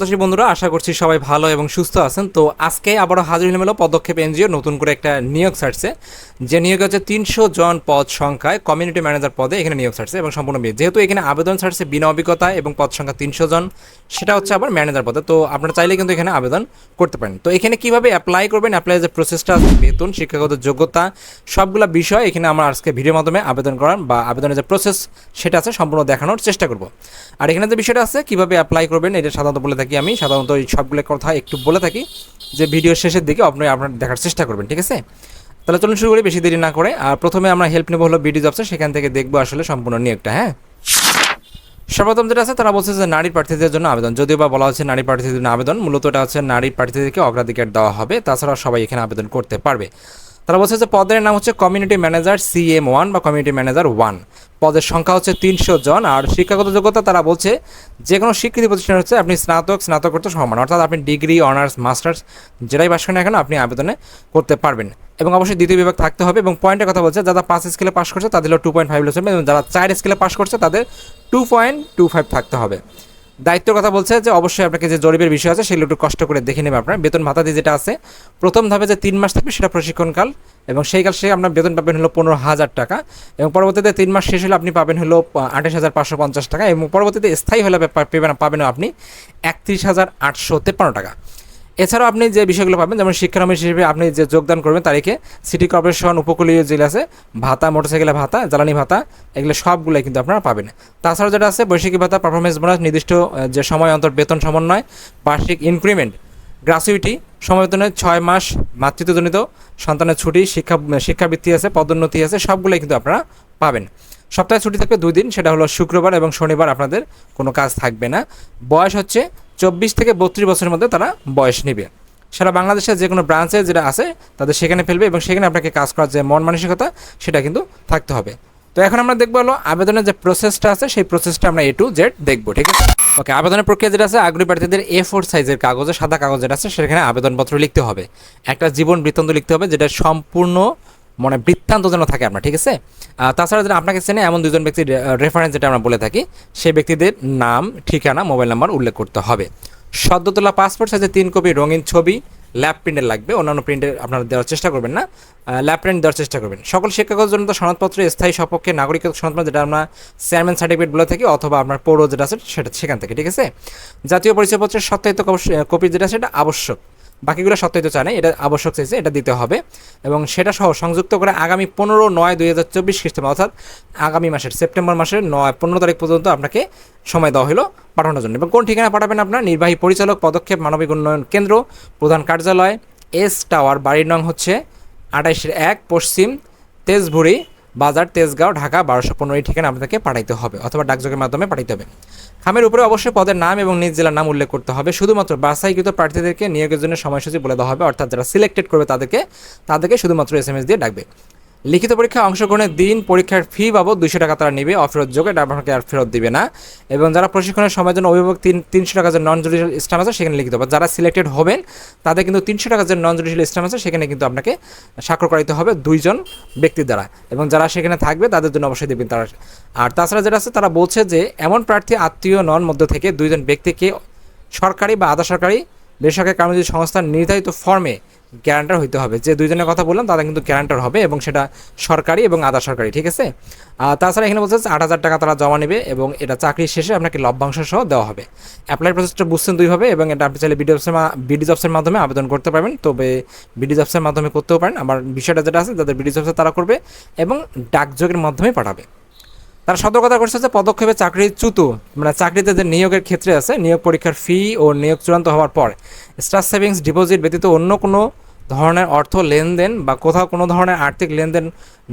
প্রত্যাশী বন্ধুরা, আশা করছি সবাই ভালো এবং সুস্থ আছেন। তো আজকে আবারও হাজির মেলো পদক্ষেপ এনজিও, নতুন করে একটা নিয়োগ ছাড়ছে। যে নিয়োগ হচ্ছে তিনশো জন পদ সংখ্যায় কমিউনিটি ম্যানেজার পদে এখানে নিয়োগ ছাড়ছে এবং সম্পূর্ণ বিয়ে। যেহেতু এখানে আবেদন ছাড়ছে বিনা অভিজ্ঞতা এবং পদ সংখ্যা তিনশো জন, সেটা হচ্ছে আবার ম্যানেজার পদে। তো আপনারা চাইলে কিন্তু এখানে আবেদন করতে পারেন। তো এখানে কীভাবে অ্যাপ্লাই করবেন অ্যাপ্লাই যে প্রসেসটা আছে, বেতন, শিক্ষাগত যোগ্যতা, সবগুলো বিষয় এখানে আমরা আজকে ভিডিওর মাধ্যমে আবেদন করার বা আবেদনের যে প্রসেস সেটা আছে, সম্পূর্ণ দেখানোর চেষ্টা করব। আর এখানে যে বিষয়টা আছে, কীভাবে অ্যাপ্লাই করবেন, এটা সাধারণত বলে থাকি আমি সাধারণত এই সবগুলো কথা একটু বলে থাকি যে ভিডিওর শেষের দিকে আপনি আপনার দেখার চেষ্টা করবেন, ঠিক আছে? তাহলে চলুন শুরু করি, বেশি দেরি না করে। আর প্রথমে আমরা হেল্প নেব হলো বিডি জবসে সেখান থেকে দেখব আসলে সম্পূর্ণ নিয়োগটা হ্যাঁ? সর্বপ্রথম যেটা আছে, তারা বলছে যে নারী প্রার্থীদের জন্য আবেদন। যদিও বা বলা হচ্ছে নারী প্রার্থীদের জন্য আবেদন, মূলত এটা হচ্ছে নারী প্রার্থীদেরকে অগ্রাধিকার দেওয়া হবে, তাছাড়া সবাই এখানে আবেদন করতে পারবে। তারা বলছে যে পদের নাম হচ্ছে কমিউনিটি ম্যানেজার সিএম ওয়ান বা কমিউনিটি ম্যানেজার ওয়ান পদের সংখ্যা হচ্ছে তিনশো জন, আর শিক্ষাগত যোগ্যতা তারা বলছে যে কোনো স্বীকৃতি প্রতিষ্ঠান হচ্ছে আপনি স্নাতক স্নাতক করতে সমান। অর্থাৎ আপনি ডিগ্রি অনার্স মাস্টার্স যেটাই পাস করেন এখন আপনি আবেদনে করতে পারবেন। এবং অবশ্যই দ্বিতীয় বিভাগ থাকতে হবে এবং পয়েন্টের কথা বলছে, যারা পাঁচ স্কেলে পাস করছে তাদের টু পয়েন্ট ফাইভ চলবে এবং যারা চার স্কেলে পাস করছে তাদের টু পয়েন্ট টু ফাইভ থাকতে হবে। দায়িত্বের কথা বলছে যে অবশ্যই আপনাকে যে জরিপের বিষয় আছে সেগুলো একটু কষ্ট করে দেখে নেবে আপনার। বেতন ভাতা দিয়ে যেটা আছে, প্রথম ধাপে যে তিন মাস থাকবে সেটা প্রশিক্ষণকাল এবং সেই কাল সে আপনার বেতন পাবেন হলো পনেরো হাজার টাকা এবং পরবর্তীতে তিন মাস শেষ হলে আপনি পাবেন হলো আঠাশ হাজার পাঁচশো পঞ্চাশ টাকা এবং পরবর্তীতে স্থায়ী হলে পাবেন পাবেন আপনি একত্রিশ হাজার আটশো তেপ্পান্ন টাকা। এছাড়াও আপনি যে বিষয়গুলো পাবেন, যেমন শিক্ষানবিশ হিসেবে আপনি যে যোগদান করবেন তারিখে সিটি কর্পোরেশন উপকূলীয় জেলা আছে, ভাতা মোটরসাইকেলের ভাতা, জ্বালানি ভাতা, এগুলো সবগুলোই কিন্তু আপনারা পাবেন। তাছাড়াও যেটা আছে বৈশাখী ভাতা পারফরমেন্স বোনাস নির্দিষ্ট যে সময়, অন্তর বেতন সমন্বয়, বার্ষিক ইনক্রিমেন্ট গ্রাসুইটি সময় বেতনে ছয় মাস মাতৃত্বজনিত, সন্তানের ছুটি, শিক্ষা, শিক্ষাবৃত্তি আছে, পদোন্নতি আছে, সবগুলোই কিন্তু আপনারা পাবেন। সপ্তাহে ছুটি থাকবে দুই দিন, সেটা হলো শুক্রবার এবং শনিবার আপনাদের কোনো কাজ থাকবে না। বয়স হচ্ছে চব্বিশ থেকে বত্রিশ বছরের মধ্যে তারা বয়স নেবে। সারা বাংলাদেশের যে কোনো ব্রাঞ্চে যেটা আছে, তাদের সেখানে ফেলবে এবং সেখানে আপনাকে কাজ করার যে মন মানসিকতা, সেটা কিন্তু থাকতে হবে। তো এখন আমরা দেখব হলো আবেদনের যে প্রসেসটা আছে, সেই প্রসেসটা আমরা এ টু জেড দেখব, ঠিক আছে? ওকে আবেদনের প্রক্রিয়া যেটা আছে, আগ্রহী প্রার্থীদের এ ফোর সাইজের কাগজে, সাদা কাগজ যেটা আছে, সেখানে আবেদনপত্র লিখতে হবে। একটা জীবন বৃত্তান্ত লিখতে হবে, যেটা সম্পূর্ণ মানে বৃত্তান্ত যেন থাকে আপনার ঠিক আছে? তাছাড়া যেন আপনাকে চেনে এমন দুজন ব্যক্তির রেফারেন্স যেটা আমরা বলে থাকি, সেই ব্যক্তিদের নাম, ঠিকানা মোবাইল নাম্বার উল্লেখ করতে হবে। সদ্য তোলা পাসপোর্ট সাইজে তিন কপি রঙিন ছবি ল্যাব প্রিন্টের লাগবে, অন্যান্য প্রিন্টের আপনারা দেওয়ার চেষ্টা করবেন না। ল্যাব প্রিন্ট দেওয়ার চেষ্টা করবেন। সকল শিক্ষাগত জন্য সনদপত্র, স্থায়ী সপক্ষে নাগরিকত্ব সনদপত্র যেটা আমরা চেয়ারম্যান সার্টিফিকেট বলে থাকি, অথবা আপনার পৌর যেটা আছে, সেটা সেখান থেকে, ঠিক আছে? জাতীয় পরিচয়পত্রের সত্যায়িত কপি যেটা সেটা আবশ্যক। বাকিগুলো সত্যায়িত চায় না এটা আবশ্যক চাইছে এটা দিতে হবে। এবং সেটা সহ সংযুক্ত করে আগামী পনেরো নয় দুই হাজার চব্বিশ খ্রিস্টাব্দ, অর্থাৎ আগামী মাসের সেপ্টেম্বর মাসের নয়, পনেরো তারিখ পর্যন্ত আপনাকে সময় দেওয়া হলো পাঠানোর জন্য। এবং কোন ঠিকানা পাঠাবেন আপনার? নির্বাহী পরিচালক, পদক্ষেপ, মানবিক উন্নয়ন কেন্দ্র, প্রধান কার্যালয় এস টাওয়ার বাড়ির নং হচ্ছে আঠাইশের এক, পশ্চিম তেজভুরি বাজার, তেজগাঁও, ঢাকা, বারোশো পনেরো এই ঠিকানা আপনাকে পাঠাইতে হবে অথবা ডাকযোগের মাধ্যমে পাঠাইতে হবে। খামের উপরে অবশ্যই পদের নাম এবং নিজ জেলার নাম উল্লেখ করতে হবে। শুধুমাত্র বাসাইকৃত প্রার্থীদেরকে নিয়োগের জন্য সময়সূচি বলে দেওয়া হবে, অর্থাৎ যারা সিলেক্টেড করবে তাদেরকে তাদেরকে শুধুমাত্র এস এম এস দিয়ে ডাকবে। লিখিত পরীক্ষায় অংশগ্রহণের দিন, পরীক্ষার ফি বাবদ দুশো টাকা তারা নেবে, অফেরত যোগ আপনাকে আর ফেরত দিবে না। এবং যারা প্রশিক্ষণের সময়ের জন্য অভিভাবক তিন, তিনশো টাকা যে নন জুডিশিয়াল স্ট্যাম্প আছে, সেখানে লিখিত যারা সিলেক্টেড হবেন, তাদের কিন্তু তিনশো টাকা যে নন জুডিশিয়াল স্ট্যাম্প আছে, সেখানে কিন্তু আপনাকে স্বাক্ষর করাইতে হবে দুইজন ব্যক্তির দ্বারা। এবং যারা সেখানে থাকবে, তাদের জন্য অবশ্যই দেবেন তারা। আর তাছাড়া যেটা আছে, তারা বলছে যে, এমন প্রার্থী আত্মীয় নন মধ্য থেকে দুইজন ব্যক্তিকে সরকারি বা আধা সরকারি বেসরকারি কর্মচারী সংস্থার নির্ধারিত ফর্মে গ্যারান্টার হইতে হবে। যে দুইজনের কথা বললাম তারা কিন্তু গ্যারান্টার হবে এবং সেটা সরকারি এবং আধা সরকারি, ঠিক আছে? তাছাড়া এখানে বলছে আট হাজার টাকা তারা জমা নেবে এবং এটা চাকরি শেষে আপনাকে লভ্যাংশ সহ দেওয়া হবে। অ্যাপ্লাই প্রসেসটা বুঝছেন দুইভাবে এবং এটা আপনি চাইলে বিডি অফিসের বিডি জবসের মাধ্যমে আবেদন করতে পারবেন। তবে বিডি জবসের মাধ্যমে করতেও পারেন। আমার বিষয়টা যেটা আছে, যাদের বিডি জবসে তারা করবে এবং ডাকযোগের মাধ্যমে পাঠাবে। তারা সতর্কতা করছে যে পদক্ষেপে চাকরির চ্যুত মানে চাকরিতে যে নিয়োগের ক্ষেত্রে আছে, নিয়োগ পরীক্ষার ফি ও নিয়োগ চূড়ান্ত হওয়ার পর স্টার সেভিংস ডিপোজিট ব্যতীত অন্য কোনো ধরনের অর্থ লেনদেন বা কোথাও কোনো ধরনের আর্থিক লেনদেন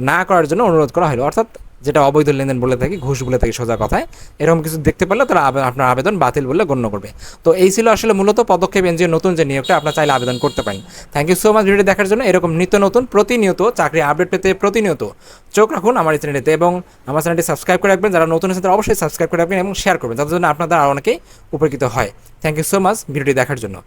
না করার জন্য অনুরোধ করা হলো। অর্থাৎ যেটা অবৈধ লেনদেন বলে থাকি, ঘুষ বলে থাকি সোজা কথায়, এরকম কিছু দেখতে পারলে তারা আপনার আবেদন বাতিল বলে গণ্য করবে। তো এই ছিল আসলে মূলত পদক্ষেপ এনজিও নতুন যে নিয়োগটা আপনার চাইলে আবেদন করতে পারেন। Thank you so much video দেখার জন্য। এরকম নিত্য নতুন, প্রতিনিয়ত চাকরি আপডেট পেতে প্রতিনিয়ত চোখ রাখুন আমার এই চ্যানেলটিতে এবং আমার চ্যানেলটি সাবস্ক্রাইব করে রাখবেন। যারা নতুন আছে তারা অবশ্যই সাবস্ক্রাইব করে রাখবেন এবং শেয়ার করবেন যাদের জন্য আপনাদের আরও অনেকেই উপকৃত হয়। থ্যাংক ইউ সো মাচ ভিডিওটি দেখার জন্য।